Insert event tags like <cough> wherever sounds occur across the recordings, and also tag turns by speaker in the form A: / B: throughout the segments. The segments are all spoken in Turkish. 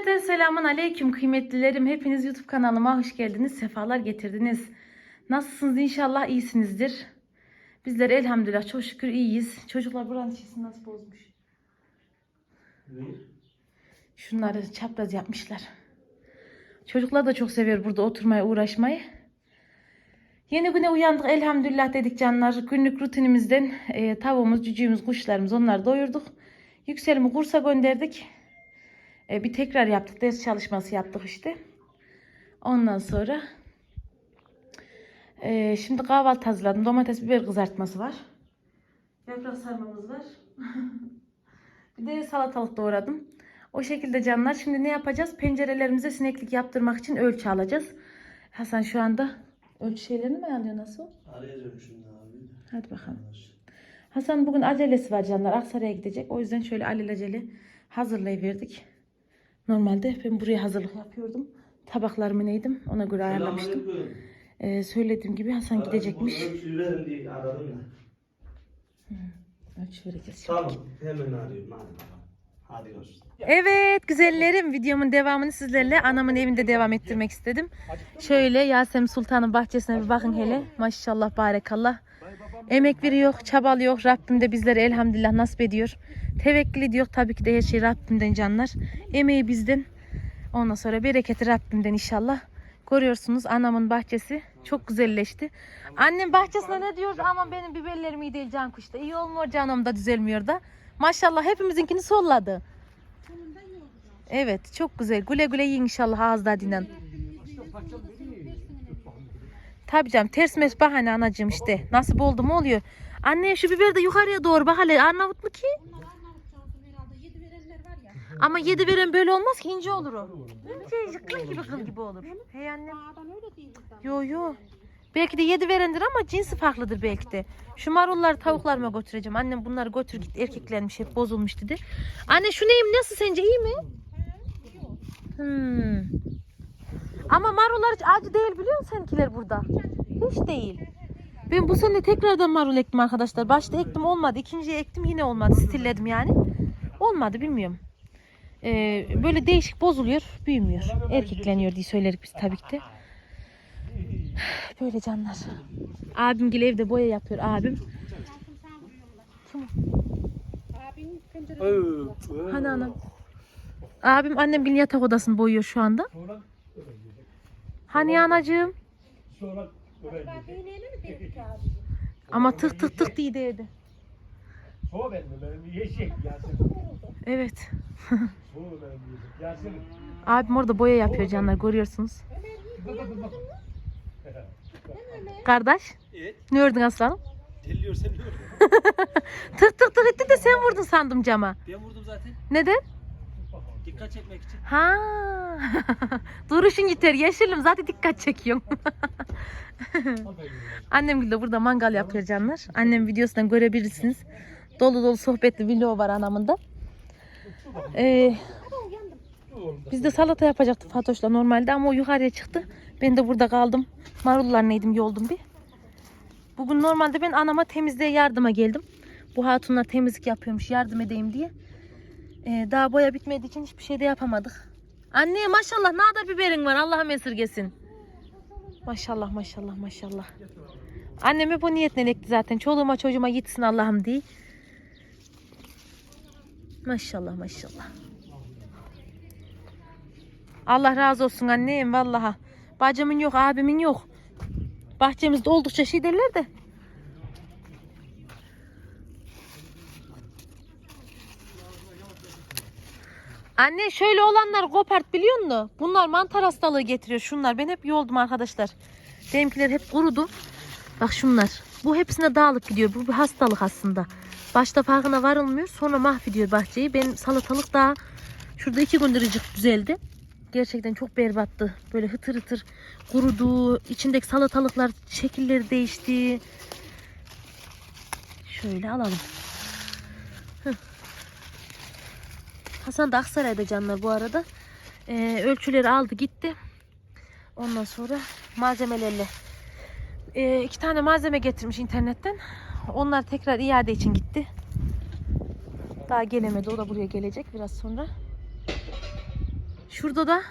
A: Cümleten selamun aleyküm kıymetlilerim. Hepiniz YouTube kanalıma hoş geldiniz. Sefalar getirdiniz. Nasılsınız? İnşallah iyisinizdir. Bizler elhamdülillah çok şükür iyiyiz. Çocuklar buranın çizgisini nasıl bozmuş? Şunları çapraz yapmışlar. Çocuklar da çok seviyor burada oturmaya uğraşmayı. Yeni güne uyandık elhamdülillah dedik canlar. Günlük rutinimizden e, tavuğumuz, cücüğümüz, kuşlarımız onları doyurduk. Yükselimi kursa gönderdik. E, bir tekrar yaptık. Ders çalışması yaptık işte. Ondan sonra e, şimdi kahvaltı hazırladım. Domates biber kızartması var. Yaprak sarmamız var. <laughs> bir de salatalık doğradım. O şekilde canlar. Şimdi ne yapacağız? Pencerelerimize sineklik yaptırmak için ölçü alacağız. Hasan şu anda ölçü şeylerini mi alıyor nasıl?
B: Arayacağım şimdi abi.
A: Hadi bakalım. Hasan bugün acelesi var canlar. Aksaray'a gidecek. O yüzden şöyle alelacele hazırlayıverdik. Normalde ben buraya hazırlık yapıyordum. Tabaklarımı neydim ona göre ayarlamıştım. Ee, söylediğim gibi Hasan
B: Aradım,
A: gidecekmiş.
B: Diye aradım da.
A: Ölçü vereceğiz.
B: Tamam hemen arıyorum hadi görüşürüz.
A: Evet güzellerim videomun devamını sizlerle anamın evinde devam ettirmek istedim. Şöyle Yasemin Sultan'ın bahçesine bir bakın hele. Maşallah barekallah. Emek veriyor, çabalıyor. Rabbim de bizlere elhamdülillah nasip ediyor. Tevekkül ediyor. Tabii ki de her şey Rabbimden canlar. Emeği bizden. Ondan sonra bereketi Rabbimden inşallah. Görüyorsunuz anamın bahçesi çok güzelleşti. Annem bahçesine ne diyor? Aman benim biberlerim iyi değil can kuşta. İyi olmuyor canım da düzelmiyor da. Maşallah hepimizinkini solladı. Evet çok güzel. Güle güle yiyin inşallah ağızda dinen. Tabii canım ters mes bahane anacığım işte. Nasip oldu oluyor. Anne şu biber de yukarıya doğru bak hele Arnavut mu ki? Ama yedi veren böyle olmaz ki ince olur o. Şey, kıl gibi kıl gibi olur. Hey annem. Yo yo. Belki de yedi verendir ama cinsi farklıdır belki de. Şu marulları tavuklarıma götüreceğim. Annem bunları götür git erkeklenmiş hep bozulmuş dedi. Anne şu neyim nasıl sence iyi mi? Hmm. Ama marullar hiç acı değil biliyor musun seninkiler burada? Hiç değil. Ben bu sene tekrardan marul ektim arkadaşlar. Başta ektim olmadı. İkinciye ektim yine olmadı. Stilledim yani. Olmadı bilmiyorum. Ee, böyle değişik bozuluyor, büyümüyor. Erkekleniyor diye söylerik biz tabii ki de. Böyle canlar. Abim gel evde boya yapıyor abim. Hani anam. Abim annem gel yatak odasını boyuyor şu anda. Hani anacığım? Ama tık tık tık diye dedi.
C: Soğuk benim benim yeşil Yasemin.
A: Evet.
C: Soğuk benim yeşil. Yasemin.
A: Abim orada boya yapıyor canlar görüyorsunuz.
C: Bak. <laughs>
A: Kardeş
B: Evet.
A: ne ördün aslanım?
B: Telliyor sen ne ördün? <laughs>
A: Tık tık tık etti de sen vurdun sandım cama.
B: Ben vurdum zaten.
A: Neden?
B: Dikkat çekmek için.
A: Ha. <laughs> Duruşun yeter yeşilim zaten dikkat çekiyorum. <laughs> Annem de burada mangal yapıyor canlar. Annem videosundan görebilirsiniz. Dolu dolu sohbetli video var anamın da. Ee, biz de salata yapacaktık Fatoş'la normalde ama o yukarıya çıktı. Ben de burada kaldım. Marullar neydim yoldum bir. Bugün normalde ben anama temizliğe yardıma geldim. Bu hatunlar temizlik yapıyormuş yardım edeyim diye. Ee, daha boya bitmediği için hiçbir şey de yapamadık. Anne maşallah ne kadar biberin var Allah'ım esirgesin. Maşallah maşallah maşallah. Annem hep o niyetle ekti zaten. Çoluğuma çocuğuma gitsin Allah'ım diye. Maşallah maşallah. Allah razı olsun annem vallaha. Bacımın yok abimin yok. Bahçemizde oldukça şey derler de. Anne şöyle olanlar kopart biliyor musun? Bunlar mantar hastalığı getiriyor şunlar. Ben hep yoldum arkadaşlar. Benimkiler hep kurudu. Bak şunlar. Bu hepsine dağılıp gidiyor. Bu bir hastalık aslında. Başta farkına varılmıyor. Sonra mahvediyor bahçeyi. Benim salatalık daha şurada iki gündür düzeldi. Gerçekten çok berbattı. Böyle hıtır hıtır kurudu. İçindeki salatalıklar şekilleri değişti. Şöyle alalım. Hasan da Aksaray'da canlar bu arada. Ee, ölçüleri aldı gitti. Ondan sonra malzemelerle ee, iki tane malzeme getirmiş internetten. Onlar tekrar iade için gitti. Daha gelemedi. O da buraya gelecek biraz sonra. Şurada da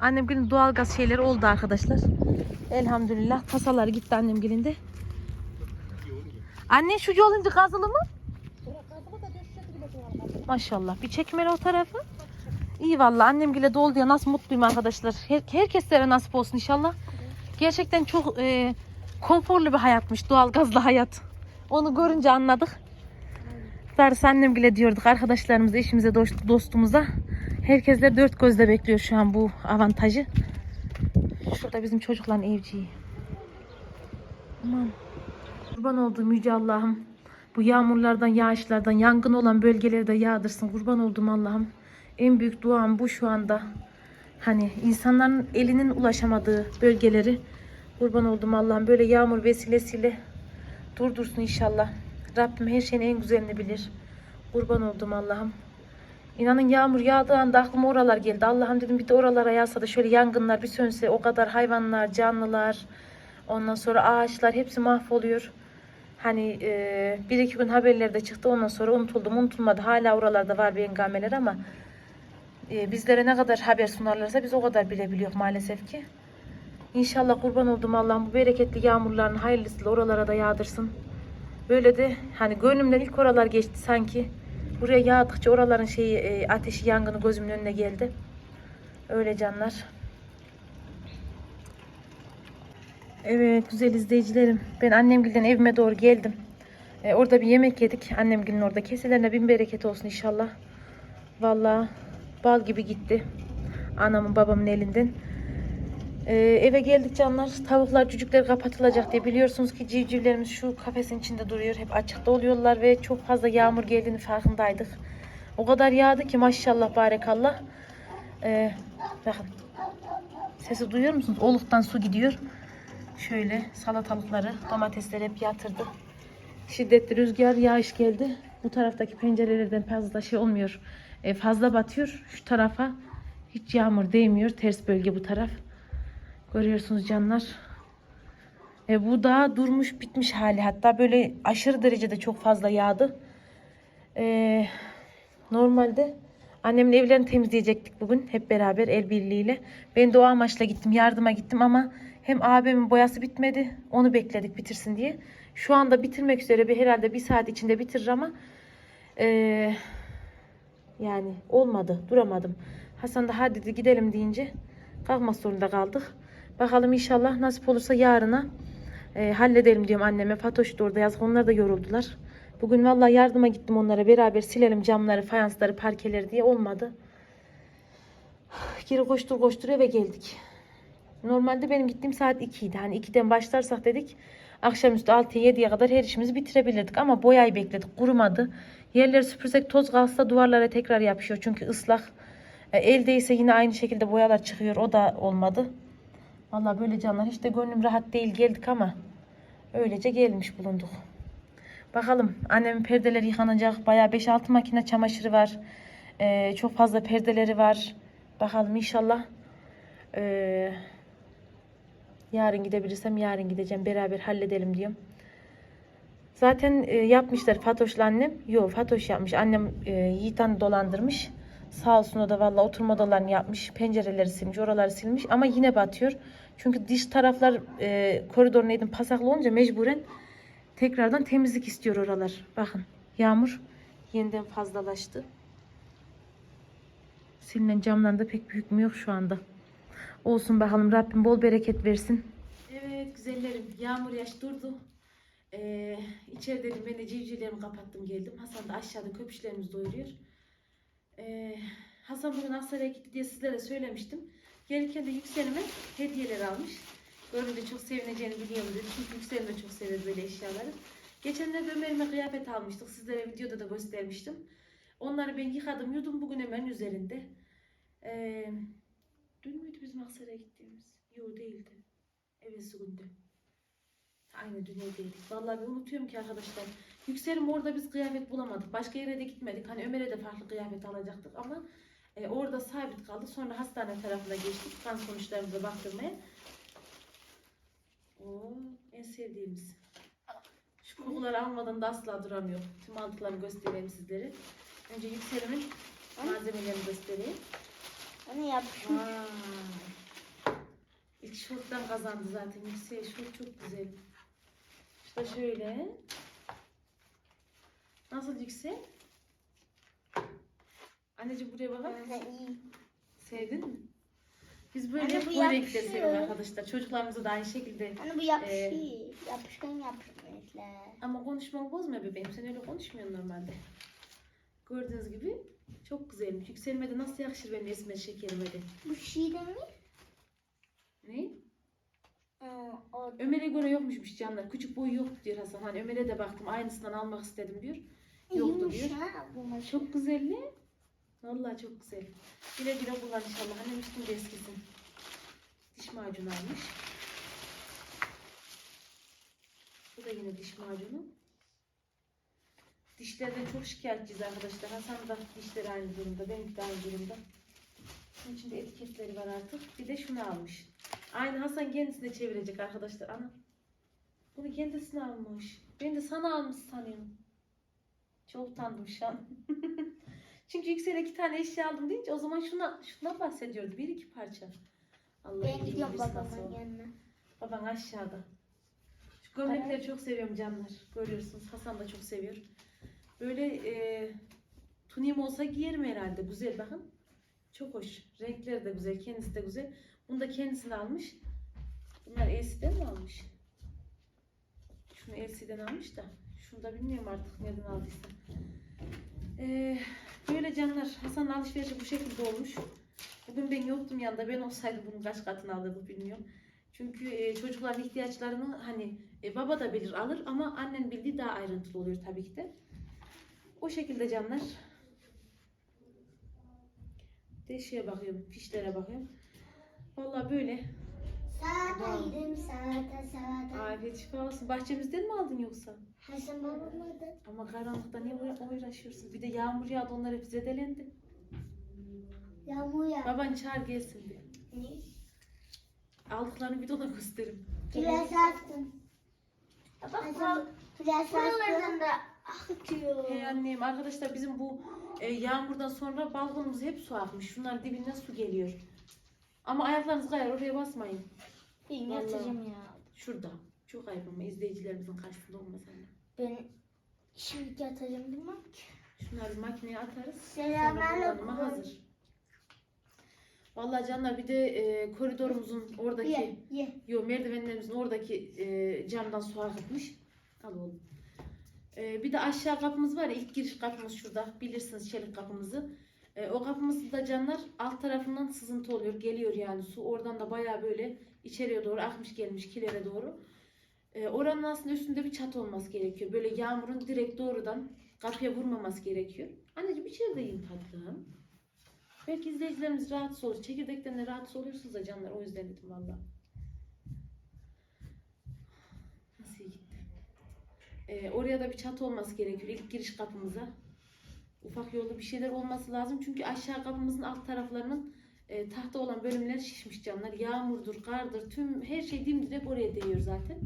A: annemgilin doğalgaz şeyleri oldu arkadaşlar. Elhamdülillah. Kasalar gitti annemgilin de. Anne şu yolunca kazılı mı? Maşallah. Bir çekmeli o tarafı. İyi valla annemgile doldu ya nasıl mutluyum arkadaşlar. Her, herkeslere nasip olsun inşallah. Gerçekten çok e, konforlu bir hayatmış doğalgazlı hayat. Onu görünce anladık. Darısı annemgile diyorduk arkadaşlarımıza, eşimize, dost- dostumuza. Herkesler dört gözle bekliyor şu an bu avantajı. Şurada bizim çocukların evciyi. Aman. Kurban olduğum Yüce Allah'ım. Bu yağmurlardan, yağışlardan, yangın olan bölgeleri de yağdırsın. Kurban olduğum Allah'ım. En büyük duam bu şu anda. Hani insanların elinin ulaşamadığı bölgeleri kurban olduğum Allah'ım böyle yağmur vesilesiyle durdursun inşallah. Rabbim her şeyin en güzelini bilir. Kurban olduğum Allah'ım. İnanın yağmur yağdığı anda aklıma oralar geldi. Allah'ım dedim bir de oralara yağsa da şöyle yangınlar bir sönse o kadar hayvanlar, canlılar, ondan sonra ağaçlar hepsi mahvoluyor. Hani e, bir iki gün haberlerde çıktı ondan sonra unutuldum unutulmadı. Hala oralarda var bir engameler ama e, bizlere ne kadar haber sunarlarsa biz o kadar bilebiliyoruz maalesef ki. İnşallah kurban olduğum Allah'ım bu bereketli yağmurların hayırlısıyla oralara da yağdırsın. Böyle de hani gönlümden ilk oralar geçti sanki. Buraya yağdıkça oraların şeyi e, ateşi yangını gözümün önüne geldi. Öyle canlar. Evet güzel izleyicilerim. Ben annemgilden evime doğru geldim. E, orada bir yemek yedik. Annemgilin orada. Keselerine bin bereket olsun inşallah. Vallahi bal gibi gitti. Anamın babamın elinden. E, eve geldik canlar. Tavuklar cücükler kapatılacak diye. Biliyorsunuz ki civcivlerimiz şu kafesin içinde duruyor. Hep açıkta oluyorlar ve çok fazla yağmur geldiğini farkındaydık. O kadar yağdı ki maşallah barekallah. E, bakın. Sesi duyuyor musunuz? Oluktan su gidiyor. Şöyle salatalıkları, domatesleri hep yatırdı. Şiddetli rüzgar, yağış geldi. Bu taraftaki pencerelerden fazla şey olmuyor. E, fazla batıyor. Şu tarafa hiç yağmur değmiyor. Ters bölge bu taraf. Görüyorsunuz canlar. E, bu da durmuş bitmiş hali. Hatta böyle aşırı derecede çok fazla yağdı. E, normalde annemin evlerini temizleyecektik bugün hep beraber el birliğiyle. Ben o amaçla gittim yardıma gittim ama hem abimin boyası bitmedi onu bekledik bitirsin diye. Şu anda bitirmek üzere bir herhalde bir saat içinde bitirir ama e, yani olmadı duramadım. Hasan da hadi dedi gidelim deyince kalkmak zorunda kaldık. Bakalım inşallah nasip olursa yarına e, halledelim diyorum anneme. Fatoş da orada yazık onlar da yoruldular. Bugün vallahi yardıma gittim onlara beraber silelim camları, fayansları, parkeleri diye olmadı. Geri koştur koştur eve geldik. Normalde benim gittiğim saat 2 idi. Hani 2'den başlarsak dedik akşamüstü 6'ya 7'ye kadar her işimizi bitirebilirdik. Ama boyayı bekledik kurumadı. Yerleri süpürsek toz kalsa duvarlara tekrar yapışıyor. Çünkü ıslak. E, eldeyse yine aynı şekilde boyalar çıkıyor. O da olmadı. Vallahi böyle canlar hiç de gönlüm rahat değil geldik ama öylece gelmiş bulunduk. Bakalım annemin perdeleri yıkanacak. Bayağı 5-6 makine çamaşırı var. Ee, çok fazla perdeleri var. Bakalım inşallah. Ee, yarın gidebilirsem yarın gideceğim. Beraber halledelim diyorum. Zaten e, yapmışlar Fatoş'la annem. Yok Fatoş yapmış. Annem e, Yiğit'ten dolandırmış. Sağ olsun o da valla oturma odalarını yapmış. Pencereleri silmiş, oraları silmiş. Ama yine batıyor. Çünkü dış taraflar e, koridorun edin pasaklı olunca mecburen tekrardan temizlik istiyor oralar. Bakın yağmur yeniden fazlalaştı. Silinen camlarında pek büyük mü yok şu anda. Olsun bakalım Rabbim bol bereket versin. Evet güzellerim yağmur yaş durdu. Ee, içerideydim ben de civcivlerimi kapattım geldim. Hasan da aşağıda köpüşlerimizi doyuruyor. Ee, Hasan bugün Aksaray'a gitti diye sizlere söylemiştim. Gelirken de yükselime hediyeler almış. Görünce çok sevineceğini biliyorum dedim. Çünkü Yüksel'im de çok sever böyle eşyaları. Geçenlerde Ömer'ime kıyafet almıştık. Sizlere videoda da göstermiştim. Onları ben yıkadım yudum bugün hemen üzerinde. Ee, dün müydü bizim Aksaray'a gittiğimiz? Yok değildi. Evvelsi günde. Aynı dün evdeydik. Vallahi ben unutuyorum ki arkadaşlar. Yükselim orada biz kıyafet bulamadık. Başka yere de gitmedik. Hani Ömer'e de farklı kıyafet alacaktık ama e, orada sabit kaldık. Sonra hastane tarafına geçtik. Kan sonuçlarımıza baktırmaya. Oo, en sevdiğimiz. Şu kokuları almadan da asla duramıyorum. Tüm aldıklarımı göstereyim sizlere. Önce yükselimin malzemelerini göstereyim.
D: Onu yapışmış.
A: Vay. İlk şorttan kazandı zaten. Yüksel şort çok güzel. İşte şöyle. Nasıl yüksel? Anneciğim buraya bakar mısın? Sevdin mi? Biz böyle
D: Anne, bu
A: bu
D: yakışıyor.
A: seviyoruz arkadaşlar. Çocuklarımıza da aynı şekilde.
D: Hani bu yapışıyor. Yapışkan yapışmışlar.
A: Ama konuşmanı bozma bebeğim. Sen öyle konuşmuyorsun normalde. Gördüğünüz gibi çok güzelmiş. Yükselme de nasıl yakışır benim esmer şekerime de.
D: Bu de mi?
A: Ne?
D: Aa, o
A: Ömer'e göre yokmuşmuş canlar. Küçük boyu yok diyor Hasan. Hani Ömer'e de baktım aynısından almak istedim diyor. Yoktu diyor.
D: ha.
A: Çok güzel mi? Vallahi çok güzel. Güle güle kullan inşallah. Annem üstünde eskisin. Diş macunu almış. Bu da yine diş macunu. Dişlerden çok şikayetçiyiz arkadaşlar. Hasan da dişleri aynı durumda. Benimki de aynı durumda. Bunun içinde etiketleri var artık. Bir de şunu almış. Aynı Hasan kendisine çevirecek arkadaşlar. Ana. Bunu kendisine almış. Ben de sana almış sanıyorum. Çok utandım şu an. <laughs> Çünkü Yüksel'e iki tane eşya aldım deyince o zaman şuna şuna bahsediyordu. Bir iki parça. Allah
D: Ben gidiyorum babamın yanına.
A: Baban aşağıda. Şu gömlekleri çok seviyorum canlar. Görüyorsunuz Hasan da çok seviyor. Böyle e, tunim olsa giyerim herhalde. Güzel bakın. Çok hoş. Renkleri de güzel. Kendisi de güzel. Bunu da kendisine almış. Bunlar Elsiden mi almış? Şunu Elsiden almış da. Şunu da bilmiyorum artık nereden aldıysa. Ee, böyle canlar. Hasan alışverişi bu şekilde olmuş. Bugün ben yoktum yanında. Ben olsaydım bunun kaç katını alırdı bilmiyorum. Çünkü e, çocukların ihtiyaçlarını hani e, baba da bilir alır ama annen bildiği daha ayrıntılı oluyor tabii ki de. O şekilde canlar. Deşiye bakıyorum, fişlere bakıyorum. Vallahi böyle.
D: Salata yedim salata salata.
A: Afiyet şifa olsun. Bahçemizden mi aldın yoksa?
D: Hasan babam adı.
A: Ama karanlıkta niye uğra- uğraşıyorsun? Bir de yağmur yağdı onlar hep zedelendi.
D: Yağmur ya.
A: Baban çağır gelsin bir.
D: Ne?
A: Aldıklarını bir de ona gösterin.
D: Biraz attım. Hasan biraz attım. da akıyor.
A: Hey annem arkadaşlar bizim bu e, yağmurdan sonra balkonumuz hep su akmış. Şunların dibinden su geliyor. Ama ayaklarınız kayar oraya basmayın.
D: Ben
A: Vallahi.
D: yatacağım ya.
A: Şurada. Çok ayıp ama izleyicilerimizin karşısında olmaz anne.
D: Ben şimdi yatacağım bilmem ki.
A: Şunları makineye atarız.
D: Selamünaleyküm.
A: hazır. Vallahi canlar bir de e, koridorumuzun oradaki
D: Ye ye.
A: Yo merdivenlerimizin oradaki e, camdan su akıtmış. Al oğlum. E, bir de aşağı kapımız var ya ilk giriş kapımız şurada. Bilirsiniz çelik kapımızı. E, o kapımızda canlar alt tarafından sızıntı oluyor. Geliyor yani su. Oradan da bayağı böyle içeriye doğru akmış gelmiş kilere doğru. E, oranın aslında üstünde bir çatı olması gerekiyor. Böyle yağmurun direkt doğrudan kapıya vurmaması gerekiyor. Anneciğim içeride yiyin tatlım. Belki izleyicilerimiz rahatsız olur. Çekirdekten de rahatsız oluyorsunuz da canlar. O yüzden dedim valla. Nasıl iyi gitti? Ee, oraya da bir çatı olması gerekiyor ilk giriş kapımıza. Ufak yolda bir şeyler olması lazım. Çünkü aşağı kapımızın alt taraflarının e, tahta olan bölümleri şişmiş canlar. Yağmurdur, kardır, tüm her şey dimdirek oraya değiyor zaten.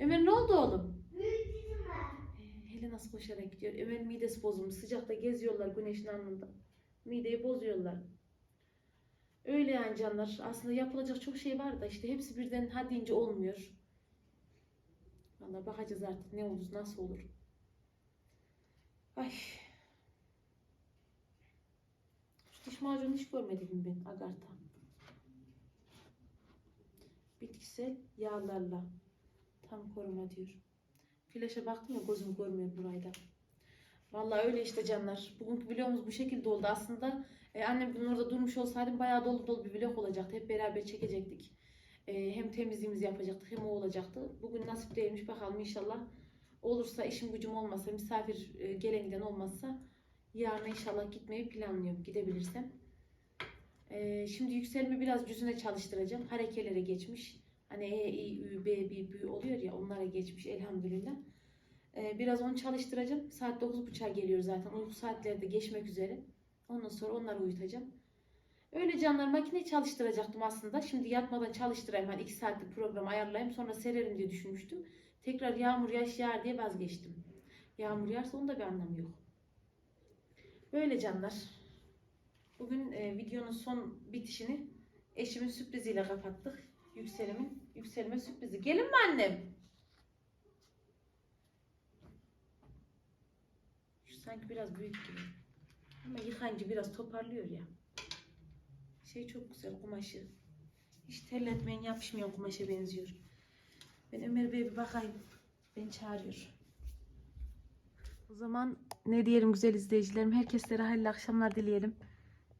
A: Ömer ne oldu oğlum? Ee, Hele nasıl koşarak gidiyor. Ömer midesi bozulmuş. Sıcakta geziyorlar güneşin alnında. Mideyi bozuyorlar. Öyle yani canlar. Aslında yapılacak çok şey var da işte hepsi birden ha deyince olmuyor. Vallahi bakacağız artık ne olur nasıl olur. Ay. Şu diş macunu hiç görmedim ben Agartha. Bitkisel yağlarla tam koruma diyor. Flaşa baktım ya gözüm görmüyor burayda. Vallahi öyle işte canlar. Bugünkü vlogumuz bu şekilde oldu. Aslında e, annem bugün orada durmuş olsaydım bayağı dolu dolu bir vlog olacaktı. Hep beraber çekecektik. E, hem temizliğimizi yapacaktık hem o olacaktı. Bugün nasip değilmiş bakalım inşallah. Olursa işim gücüm olmasa, misafir e, gelen giden olmazsa yarın inşallah gitmeyi planlıyorum gidebilirsem. E, şimdi yükselme biraz yüzüne çalıştıracağım. Harekelere geçmiş. Hani E, I, Ü, B, B, B oluyor ya onlara geçmiş elhamdülillah. Ee, biraz onu çalıştıracağım. Saat 9.30'a geliyor zaten. Uyku saatleri de geçmek üzere. Ondan sonra onları uyutacağım. Öyle canlar makine çalıştıracaktım aslında. Şimdi yatmadan çalıştırayım. Hani 2 saatlik program ayarlayayım. Sonra sererim diye düşünmüştüm. Tekrar yağmur yaş yağar diye vazgeçtim. Yağmur yağarsa onun da bir anlamı yok. Böyle canlar. Bugün e, videonun son bitişini eşimin sürpriziyle kapattık. Yükselimin, yükselme sürprizi. Gelin mi annem? Şu sanki biraz büyük gibi. Ama yıkayınca biraz toparlıyor ya. Şey çok güzel kumaşı. Hiç terletmeyin yapışmıyor kumaşa benziyor. Ben Ömer Bey'e bir bakayım. Beni çağırıyor. O zaman ne diyelim güzel izleyicilerim. Herkeslere hayırlı akşamlar dileyelim.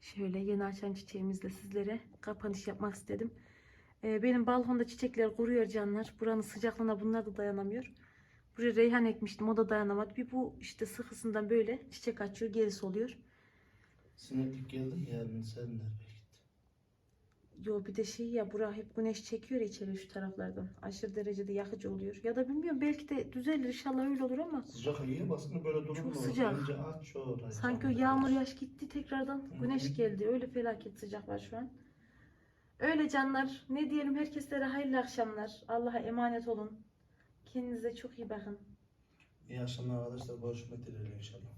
A: Şöyle yeni açan çiçeğimizle sizlere kapanış yapmak istedim. Ee, benim balkonda çiçekler kuruyor canlar. Buranın sıcaklığına bunlar da dayanamıyor. Buraya reyhan ekmiştim o da dayanamadı. Bir bu işte sıkısından böyle çiçek açıyor gerisi oluyor.
E: Sineklik geldi yarın senler belki.
A: Yo bir de şey ya bura hep güneş çekiyor içeri şu taraflardan. Aşırı derecede yakıcı oluyor. Ya da bilmiyorum belki de düzelir inşallah öyle olur ama.
E: Sıcak iyi baskını böyle durur
A: Çok
E: mu?
A: sıcak.
E: Bence aç orayı.
A: Sanki o yağmur yaş gitti tekrardan güneş geldi. Öyle felaket sıcak var şu an. Öyle canlar. Ne diyelim herkeslere hayırlı akşamlar. Allah'a emanet olun. Kendinize çok iyi bakın.
E: İyi akşamlar arkadaşlar. Görüşmek dileğiyle inşallah.